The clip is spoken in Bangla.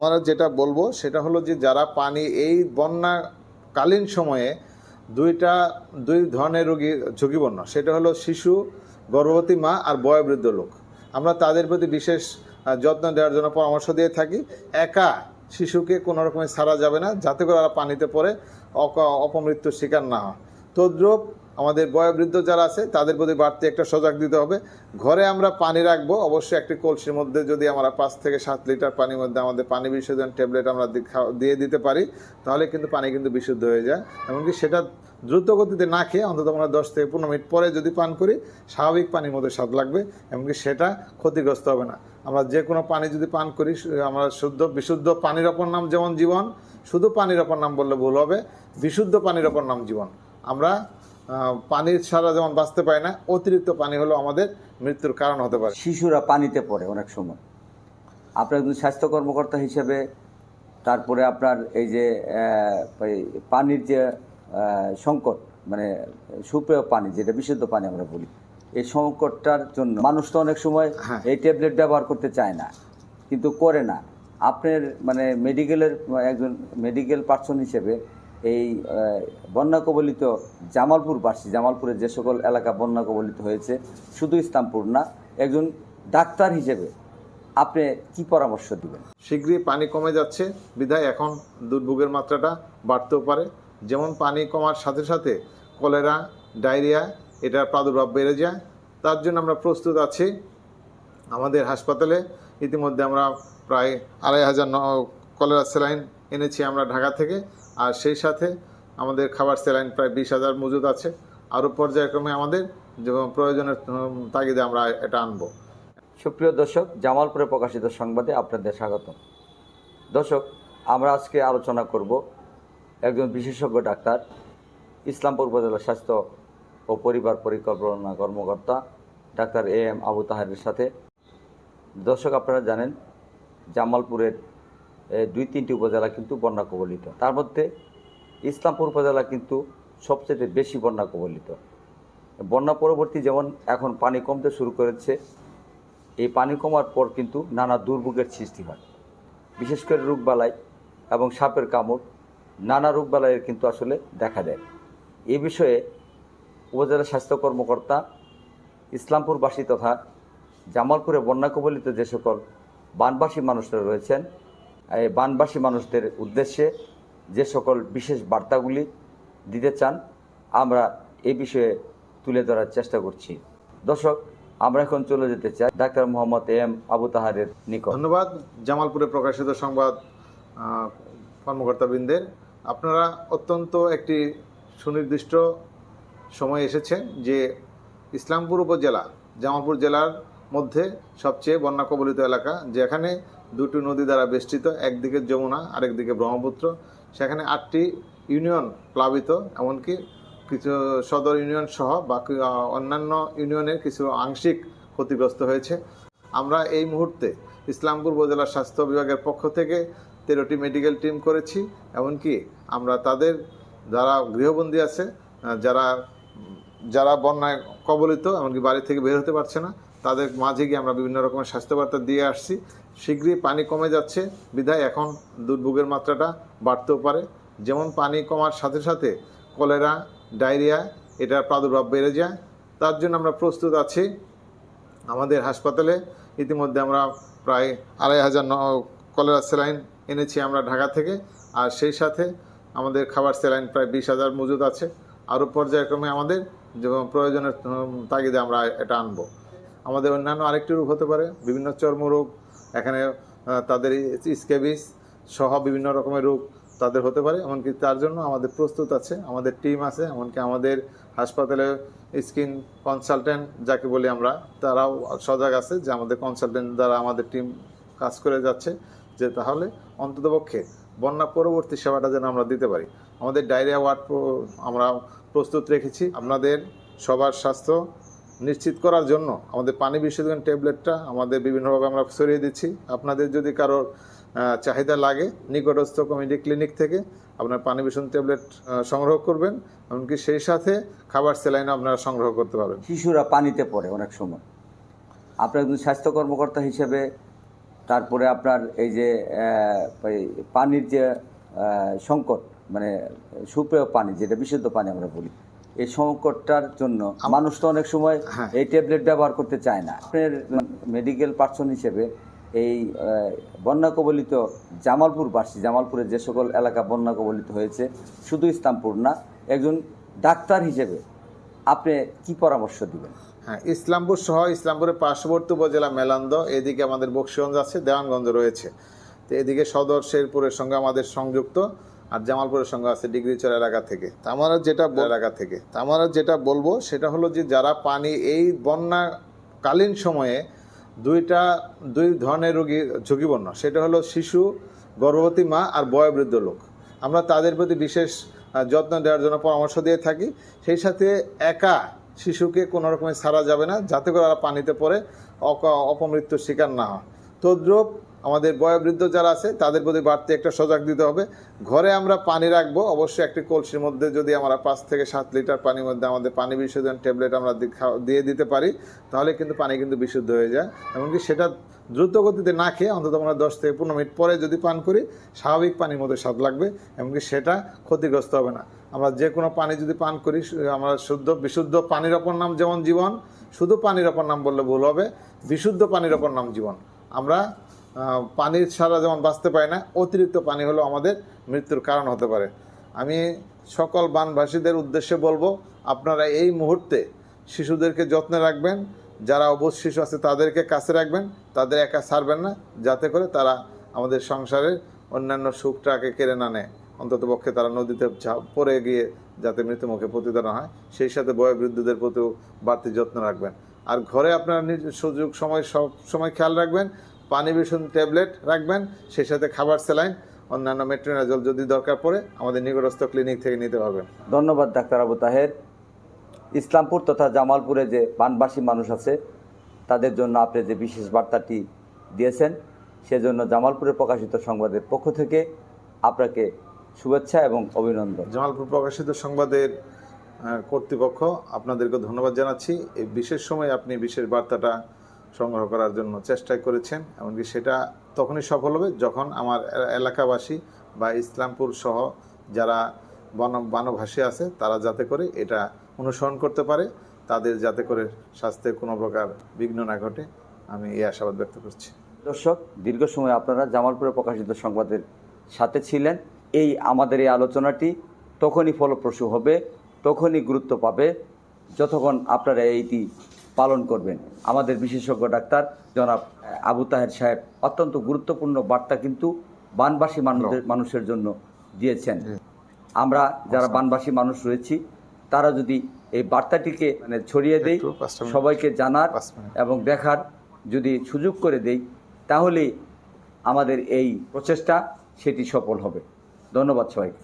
আমরা যেটা বলব সেটা হলো যে যারা পানি এই বন্যাকালীন সময়ে দুইটা, দুই ধরনের রোগী ঝুঁকিপূর্ণ। সেটা হলো শিশু, গর্ভবতী মা আর বয়োবৃদ্ধ লোক। আমরা তাদের প্রতি বিশেষ যত্ন দেওয়ার জন্য পরামর্শ দিয়ে থাকি। একা শিশুকে কোনো রকমের ছাড়া যাবে না, যাতে করে ওরা পানিতে পড়ে অপমৃত্যুর শিকার না হয়। তদ্রূপ আমাদের বয়োবৃদ্ধ যারা আছে, তাদের প্রতি বাড়তি একটা সজাগ দিতে হবে। ঘরে আমরা পানি রাখব, অবশ্যই একটি কলসির মধ্যে যদি আমরা পাঁচ থেকে সাত লিটার পানির মধ্যে আমাদের পানি বিশোধন ট্যাবলেট আমরা দিয়ে দিতে পারি, তাহলে কিন্তু পানি কিন্তু বিশুদ্ধ হয়ে যায়। এমনকি সেটা দ্রুত গতিতে না খেয়ে অন্তত আমরা দশ থেকে পনেরো মিনিট পরে যদি পান করি, স্বাভাবিক পানির মধ্যে স্বাদ লাগবে, এমনকি সেটা ক্ষতিগ্রস্ত হবে না। আমরা যে কোনো পানি যদি পান করি আমরা শুদ্ধ, বিশুদ্ধ পানির অপর নাম যেমন জীবন, শুধু পানির অপর নাম বললে ভুল হবে, বিশুদ্ধ পানির অপর নাম জীবন। আমরা পানির ছাড়া যেমন বাঁচতে পারি না অতিরিক্ত পানি হলো আমাদের মৃত্যুর কারণ হতে পারে। শিশুরা পানিতে পড়ে অনেক সময়। আপনার একজন স্বাস্থ্য কর্মকর্তা হিসেবে তারপরে আপনার এই যে পানির যে সংকট মানে সুপেয় পানি যেটা বিশুদ্ধ পানি আমরা বলি এই সংকটটার জন্য মানুষ তো অনেক সময় হ্যাঁ। এই ট্যাবলেট ব্যবহার করতে চায় না কিন্তু করে না। আপনার মানে মেডিকেলের একজন মেডিকেল পার্সন হিসেবে এই বন্যা কবলিত জামালপুরবাসী, জামালপুরের যে সকল এলাকা বন্যা কবলিত হয়েছে, শুধু ইসলামপুর না, একজন ডাক্তার হিসেবে আপনি কি পরামর্শ দিবেন? শীঘ্রই পানি কমে যাচ্ছে। বিধায় এখন দুর্ভোগের মাত্রাটা বাড়তেও পারে। যেমন পানি কমার সাথে সাথে কলেরা, ডায়রিয়া, এটার প্রাদুর্ভাব বেড়ে যায়। তার জন্য আমরা প্রস্তুত আছি। আমাদের হাসপাতালে ইতিমধ্যে আমরা প্রায় আড়াই হাজার কলেরা স্যালাইন এনেছি আমরা ঢাকা থেকে। আর সেই সাথে আমাদের খাবার স্যালাইন প্রায় বিশ হাজার মজুদ আছে। আরও পর্যায়ক্রমে আমাদের প্রয়োজনের তাগিদে আমরা এটা আনব। সুপ্রিয় দর্শক, জামালপুরে প্রকাশিত সংবাদে আপনাদের স্বাগত দর্শক, আমরা আজকে আলোচনা করব একজন বিশেষজ্ঞ ডাক্তার, ইসলামপুর উপজেলা স্বাস্থ্য ও পরিবার পরিকল্পনা কর্মকর্তা ডাক্তার এ এম আবু তাহারের সাথে। দর্শক, আপনারা জানেন, জামালপুরের দুই, তিনটি উপজেলা কিন্তু বন্যা কবলিত। তার মধ্যে ইসলামপুর উপজেলা কিন্তু সবচেয়ে বেশি বন্যা কবলিত। বন্যা পরবর্তী যেমন এখন পানি কমতে শুরু করেছে, এই পানি কমার পর কিন্তু নানা দুর্ভোগের সৃষ্টি হয়। বিশেষ করে রোগবালাই এবং সাপের কামড়, নানা রোগবালাইয়ের কিন্তু আসলে দেখা দেয়। এ বিষয়ে উপজেলা স্বাস্থ্য কর্মকর্তা, ইসলামপুরবাসী তথা জামালপুরে বন্যা কবলিত যে সকল বানবাসী মানুষরা রয়েছেন বানবাসী মানুষদের উদ্দেশ্যে যে সকল বিশেষ বার্তাগুলি দিতে চান, আমরা এই বিষয়ে তুলে ধরার চেষ্টা করছি। দর্শক, আমরা এখন চলে যেতে চাই ডাক্তার মোহাম্মদ এম আবু তাহারের নিকট। ধন্যবাদ। জামালপুরে প্রকাশিত সংবাদ কর্মকর্তাবৃন্দের। আপনারা অত্যন্ত একটি সুনির্দিষ্ট সময় এসেছেন যে ইসলামপুর উপজেলা, জামালপুর জেলার মধ্যে সবচেয়ে বন্যা কবলিত এলাকা, যেখানে দুটি নদী দ্বারা বেষ্টিত, একদিকে যমুনা, আরেকদিকে ব্রহ্মপুত্র। সেখানে আটটি ইউনিয়ন প্লাবিত, এমনকি কিছু সদর ইউনিয়ন সহ বাকি অন্যান্য ইউনিয়নের কিছু আংশিক ক্ষতিগ্রস্ত হয়েছে। আমরা এই মুহূর্তে ইসলামপুর উপজেলা স্বাস্থ্য বিভাগের পক্ষ থেকে তেরোটি মেডিকেল টিম করেছি, এমনকি আমরা তাদের যারা গৃহবন্দী আছে যারা যারা বন্যায় কবলিত, এমনকি বাড়ি থেকে বের হতে পারছে না তাদের মাঝে গিয়ে আমরা বিভিন্ন রকমের স্বাস্থ্যবার্তা দিয়ে আসছি। শীঘ্রই পানি কমে যাচ্ছে। বিধায় এখন দুর্ভোগের মাত্রাটা বাড়তেও পারে। যেমন পানি কমার সাথে সাথে কলেরা, ডায়রিয়া, এটার প্রাদুর্ভাব বেড়ে যায়। তার জন্য আমরা প্রস্তুত আছি। আমাদের হাসপাতালে ইতিমধ্যে আমরা প্রায় আড়াই হাজার ন- কলেরা স্যালাইন এনেছি আমরা ঢাকা থেকে। আর সেই সাথে আমাদের খাবার স্যালাইন প্রায় বিশ হাজার মজুদ আছে। আরও পর্যায়ক্রমে আমাদের প্রয়োজনের তাগিদে আমরা এটা আনব। আমাদের অন্যান্য আরেকটি রোগ হতে পারে, বিভিন্ন চর্মরোগ এখানে তাদের স্কেবিস সহ বিভিন্ন রকমের রোগ তাদের হতে পারে, এমনকি তার জন্য আমাদের প্রস্তুত আছে, আমাদের টিম আছে, এমনকি আমাদের হাসপাতালে স্কিন কনসালটেন্ট যাকে বলি আমরা, তারাও সজাগ আছে যে আমাদের কনসালটেন্ট দ্বারা আমাদের টিম কাজ করে যাচ্ছে, যে তাহলে অন্ততপক্ষে বন্যা পরবর্তী সেবাটা যেন আমরা দিতে পারি। আমাদের ডায়রিয়া ওয়ার্ড আমরা প্রস্তুত রেখেছি, আপনাদের সবার স্বাস্থ্য নিশ্চিত করার জন্য আমাদের পানি বিশুদ্ধকরণ ট্যাবলেটটা আমাদের বিভিন্নভাবে আমরা ছড়িয়ে দিচ্ছি। আপনাদের যদি কারোর চাহিদা লাগে, নিকটস্থ কমিউনিটি ক্লিনিক থেকে আপনার পানি বিশুদ্ধ ট্যাবলেট সংগ্রহ করবেন, এমনকি সেই সাথে খাবার স্যালাইনও আপনারা সংগ্রহ করতে পারবেন। শিশুরা পানিতে পড়ে অনেক সময়। আপনার একজন স্বাস্থ্য কর্মকর্তা হিসেবে তারপরে আপনার এই যে পানির যে সংকট মানে সুপেয় পানি, যেটা বিশুদ্ধ পানি আমরা বলি এই সংকটটার জন্য। মানুষ তো অনেক সময় হ্যাঁ। এই ট্যাবলেট ব্যবহার করতে চায় না। আপনার মেডিকেল পার্সন হিসেবে এই বন্যা কবলিত জামালপুর বাসী জামালপুরের যে সকল এলাকা বন্যা কবলিত হয়েছে শুধু ইসলামপুর না একজন ডাক্তার হিসেবে আপনি কি পরামর্শ দিবেন? হ্যাঁ ইসলামপুর সহ ইসলামপুরের পার্শ্ববর্তী উপজেলা মেলান্দ এদিকে আমাদের বক্সিগঞ্জ আছে দেওয়ানগঞ্জ রয়েছে। তো এদিকে সদর শেরপুরের সঙ্গে আমাদের সংযুক্ত। আর জামালপুরের সঙ্গে আছে ডিগ্রিচর এলাকা থেকে। আমরা যেটা এলাকা থেকে। আমরা যেটা বলব, সেটা হলো যে যারা পানি এই বন্যাকালীন সময়ে দুইটা, দুই ধরনের রোগী ঝুঁকিপূর্ণ। সেটা হলো শিশু, গর্ভবতী মা আর বয়োবৃদ্ধ লোক। আমরা তাদের প্রতি বিশেষ যত্ন দেওয়ার জন্য পরামর্শ দিয়ে থাকি। সেই সাথে একা শিশুকে কোনো রকমের ছাড়া যাবে না, যাতে করে পানিতে পড়ে অপমৃত্যুর শিকার না হয়। তদ্রূপ আমাদের বয়োবৃদ্ধ যারা আছে, তাদের প্রতি বাড়তি একটা সজাগ দিতে হবে। ঘরে আমরা পানি রাখব, অবশ্যই একটি কলসির মধ্যে যদি আমরা পাঁচ থেকে সাত লিটার পানির মধ্যে আমাদের পানি বিশোধন ট্যাবলেট আমরা দিয়ে দিতে পারি, তাহলে কিন্তু পানি কিন্তু বিশুদ্ধ হয়ে যায়। এমনকি সেটা দ্রুত গতিতে না খেয়ে অন্তত আমরা দশ থেকে পনেরো মিনিট পরে যদি পান করি, স্বাভাবিক পানির মধ্যে স্বাদ লাগবে, এমনকি সেটা ক্ষতিগ্রস্ত হবে না। আমরা যে কোনো পানি যদি পান করি আমরা শুদ্ধ, বিশুদ্ধ পানির অপর নাম যেমন জীবন, শুধু পানির অপর নাম বললে ভুল হবে, বিশুদ্ধ পানির অপর নাম জীবন। আমরা পানির ছাড়া যেমন বাঁচতে পারি না, অতিরিক্ত পানি হলো আমাদের মৃত্যুর কারণ হতে পারে। আমি সকল বানভাসীদের উদ্দেশ্যে বলব, আপনারা এই মুহূর্তে শিশুদেরকে যত্নে রাখবেন, যারা অবশ শিশু আছে তাদেরকে কাছে রাখবেন, তাদের একা ছাড়বেন না, যাতে করে তারা আমাদের সংসারের অন্যান্য সুখটাকে কেড়ে না নেয়। অন্তত পক্ষে তারা নদীতে পড়ে গিয়ে যাতে মৃত্যুমুখে পতিত না হয়, সেই সাথে বয়োবৃদ্ধদের প্রতিও বাড়তি যত্ন রাখবেন। আর ঘরে আপনারা সুযোগ সময় সব সময় খেয়াল রাখবেন পানি ভীষণ ট্যাবলেট রাখবেন সেই সাথে খাবার স্যালাইন অন্যান্য মেট্রোনাজল যদি দরকার পড়ে আমাদের নিকটস্থ ক্লিনিক থেকে নিতে পারবেন ধন্যবাদ ডাক্তার আবু তাহের। ইসলামপুর তথা জামালপুরে যে বানবাসী মানুষ আছে তাদের জন্য আপনি যে বিশেষ বার্তাটি দিয়েছেন সেজন্য জামালপুরে প্রকাশিত সংবাদের পক্ষ থেকে আপনাকে শুভেচ্ছা এবং অভিনন্দন। জামালপুর প্রকাশিত সংবাদের কর্তৃপক্ষ আপনাদেরকে ধন্যবাদ জানাচ্ছি। এই বিশেষ সময় আপনি বিশেষ বার্তাটা সংগ্রহ করার জন্য চেষ্টা করেছেন, এমনকি সেটা তখনই সফল হবে যখন আমার এলাকাবাসী বা ইসলামপুর সহ যারা বন, বানভাসী আছে, তারা যাতে করে এটা অনুসরণ করতে পারে। তাদের যাতে করে স্বাস্থ্যের কোনো প্রকার বিঘ্ন না ঘটে, আমি এই আশাবাদ ব্যক্ত করছি। দর্শক, দীর্ঘ সময় আপনারা জামালপুরে প্রকাশিত সংবাদের সাথে ছিলেন। এই আমাদের এই আলোচনাটি তখনই ফলপ্রসূ হবে, তখনই গুরুত্ব পাবে। যতক্ষণ আপনারা এইটি পালন করবেন। আমাদের বিশেষজ্ঞ ডাক্তার জনাব আবু তাহের সাহেব অত্যন্ত গুরুত্বপূর্ণ বার্তা কিন্তু বানবাসী মানুষদের মানুষের জন্য দিয়েছেন। আমরা যারা বানবাসী মানুষ রয়েছি তারা যদি এই বার্তাটিকে মানে ছড়িয়ে দেই। সবাইকে জানার এবং দেখার যদি সুযোগ করে দেই তাহলে আমাদের এই প্রচেষ্টা সেটি সফল হবে। ধন্যবাদ সবাইকে।